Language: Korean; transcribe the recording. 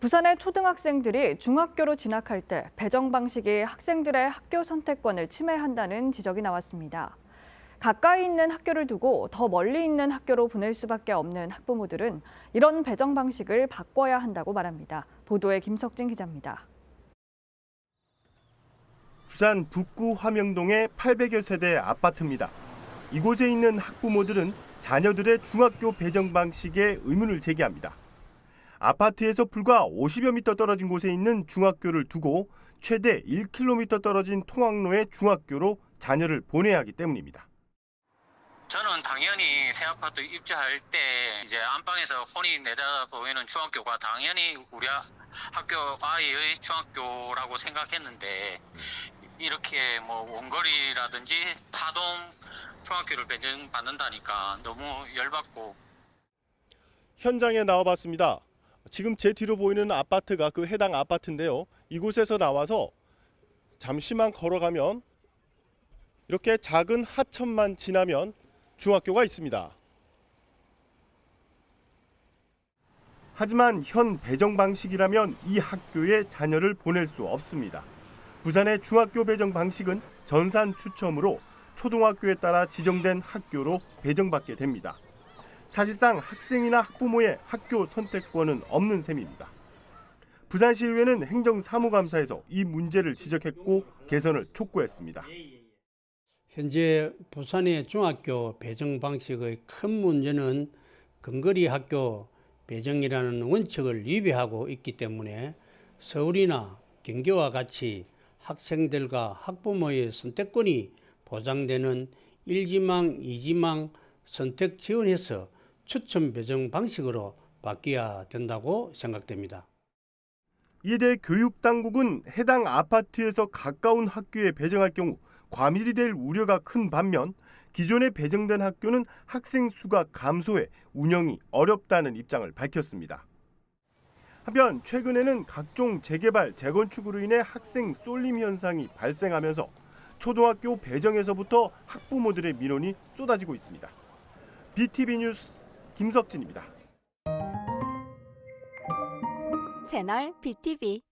부산의 초등학생들이 중학교로 진학할 때 배정 방식이 학생들의 학교 선택권을 침해한다는 지적이 나왔습니다. 가까이 있는 학교를 두고 더 멀리 있는 학교로 보낼 수밖에 없는 학부모들은 이런 배정 방식을 바꿔야 한다고 말합니다. 보도에 김석진 기자입니다. 부산 북구 화명동의 800여 세대 아파트입니다. 이곳에 있는 학부모들은 자녀들의 중학교 배정 방식에 의문을 제기합니다. 아파트에서 불과 50여 미터 떨어진 곳에 있는 중학교를 두고 최대 1km 떨어진 통학로의 중학교로 자녀를 보내야 하기 때문입니다. 저는 당연히 새 아파트 입주할 때 이제 안방에서 혼이 내다 보이는 중학교가 당연히 우리 아- 학교 아이의 중학교라고 생각했는데 이렇게 뭐 원거리라든지 타동 중학교를 배정받는다니까 너무 열받고 현장에 나와봤습니다. 지금 제 뒤로 보이는 아파트가 그 해당 아파트인데요. 이곳에서 나와서 잠시만 걸어가면 이렇게 작은 하천만 지나면 중학교가 있습니다. 하지만 현 배정 방식이라면 이 학교에 자녀를 보낼 수 없습니다. 부산의 중학교 배정 방식은 전산 추첨으로 초등학교에 따라 지정된 학교로 배정받게 됩니다. 사실상 학생이나 학부모의 학교 선택권은 없는 셈입니다. 부산시의회는 행정사무감사에서 이 문제를 지적했고 개선을 촉구했습니다. 현재 부산의 중학교 배정 방식의 큰 문제는 근거리 학교 배정이라는 원칙을 위배하고 있기 때문에 서울이나 경기와 같이 학생들과 학부모의 선택권이 보장되는 1지망, 2지망 선택 지원해서 추천 배정 방식으로 바뀌어야 된다고 생각됩니다. 이에 대해 교육당국은 해당 아파트에서 가까운 학교에 배정할 경우 과밀이 될 우려가 큰 반면 기존에 배정된 학교는 학생 수가 감소해 운영이 어렵다는 입장을 밝혔습니다. 한편 최근에는 각종 재개발, 재건축으로 인해 학생 쏠림 현상이 발생하면서 초등학교 배정에서부터 학부모들의 민원이 쏟아지고 있습니다. BTV 뉴스 김석진입니다. 채널 BTV